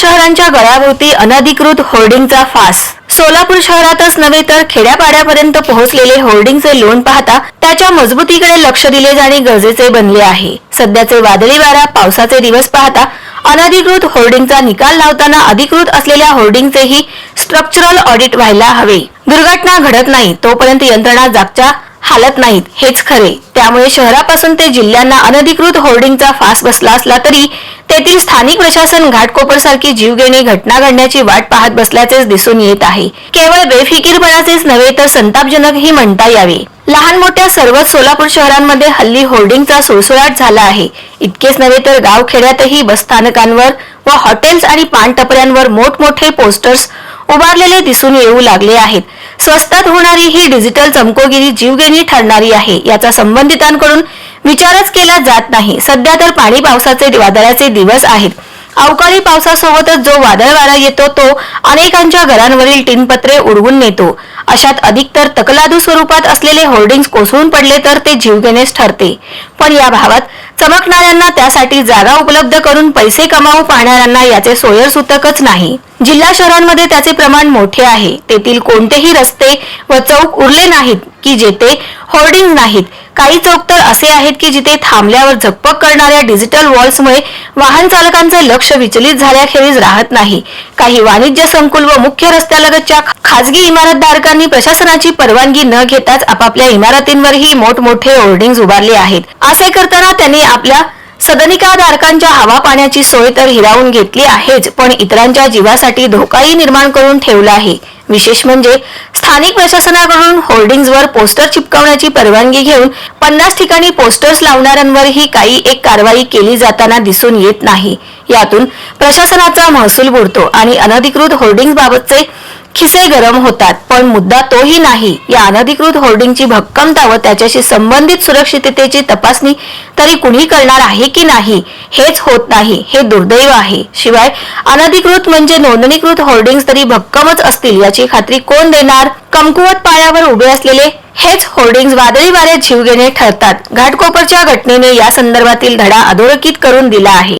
शहरांच्या गळ्याभोवती अनधिकृत होर्डिंगचा फास. सोलापूर शहरातच नव्हे तर खेड्यापाड्यापर्यंत पोहोचलेले होर्डिंगचे लोण पाहता त्याच्या मजबूतीकडे लक्ष दिले जाणे गरजेचे बनले आहे. सध्याचे वादळी वारा पावसाचे दिवस पाहता अनधिकृत होर्डिंगचा निकाल लावताना अधिकृत असलेल्या होर्डिंगचेही स्ट्रक्चरल ऑडिट व्हायला हवे. दुर्घटना घडत नाही तोपर्यंत यंत्रणा जागच्या हालत नाहीत हेच खरे. त्यामुळे शहरापासून ते जिल्ह्यांना अनधिकृत होर्डिंगचा फास बसला असला तरी येथील स्थानिक प्रशासन घाटकोपर सारखी जीवघेणी घटना घडण्याची वाट पाहत बसल्याचेच दिसून येत आहे. केवळ बेफिकीरपणाचेच नव्हे तर संतापजनकही म्हणता यावे. लहान मोठ्या सर्वच सोलापूर शहरांमध्ये हल्ली होर्डिंगचा सुळसुळाट झाला आहे. इतकेच नव्हे तर गावखेड्यातही बसस्थानकांवर व हॉटेल्स आणि पानटपऱ्यांवर मोठमोठे पोस्टर्स उभारलेले दिसून येऊ लागले आहेत. स्वस्तात होणारी ही डिजिटल चमकोगिरी जीवघेणी ठरणारी आहे. याचा संबंधितांकडून विचारच केला जात नाही. सध्या तर पाणी पावसाचे वादळाचे दिवस आहेत. अवकाळी पावसासोबतच जो वादळ वारा येतो तो अनेकांच्या घरांवरील टिनपत्रे उडवून नेतो. अशात अधिकतर तकलादू स्वरूपात असलेले होर्डिंग्स कोसळून पडले तर ते जीवघेणेच ठरते. पण या भावात चमकणाऱ्यांना त्यासाठी जागा उपलब्ध करून पैसे कमावू पाहणाऱ्यांना याचे सोयरसूतकच नाही. जिल्हा शहरांमध्ये त्याचे प्रमाण मोठे आहे. तेथील कोणतेही रस्ते व चौक उरले नाहीत की जेथे होर्डिंग नाहीत. काही चौक तर असे आहेत की जिथे थांबल्यावर झकपक करणाऱ्या डिजिटल वॉल्समुळे वाहन चालकांचे लक्ष विचलित झाल्याखेरीज राहत नाही. काही वाणिज्य संकुल व मुख्य रस्त्यालगतच्या खाजगी इमारतधारकांनी प्रशासनाची परवानगी न घेताच आपापल्या इमारतींवरही मोठमोठे होर्डिंग्ज उभारले आहेत. असे करताना त्यांनी आपल्या सदनिकाधारकांच्या हवा पाण्याची सोय तर हिरावून घेतली आहेच पण इतरांच्या जीवासाठी धोकाही निर्माण करून ठेवला आहे. विशेष म्हणजे स्थानिक प्रशासनाकडून होर्डिंग्जवर पोस्टर चिपकवण्याची परवानगी घेऊन पन्नास ठिकाणी पोस्टर्स लावणाऱ्यांवरही काही एक कारवाई केली जाताना दिसून येत नाही. यातून प्रशासनाचा महसूल बुडतो आणि अनधिकृत होर्डिंग बाबतचे खिसे गरम होतात पण मुद्दा तोही नाही. या अनधिकृत होर्डिंगची भक्कमता व त्याच्याशी संबंधित सुरक्षिततेची तपासणी तरी कुणी करणार आहे की नाही? हेच होत नाही. हे दुर्दैव आहे. शिवाय अनधिकृत म्हणजे नोंदणीकृत होर्डिंग्स तरी भक्कमच असतील याची खात्री कोण देणार? कमकुवत पायावर उभे असलेले हेच होर्डिंग वादळी वाऱ्यात जीवघेणे ठरतात. घाटकोपरच्या घटनेने या संदर्भातील धडा अधोरेखित करून दिला आहे.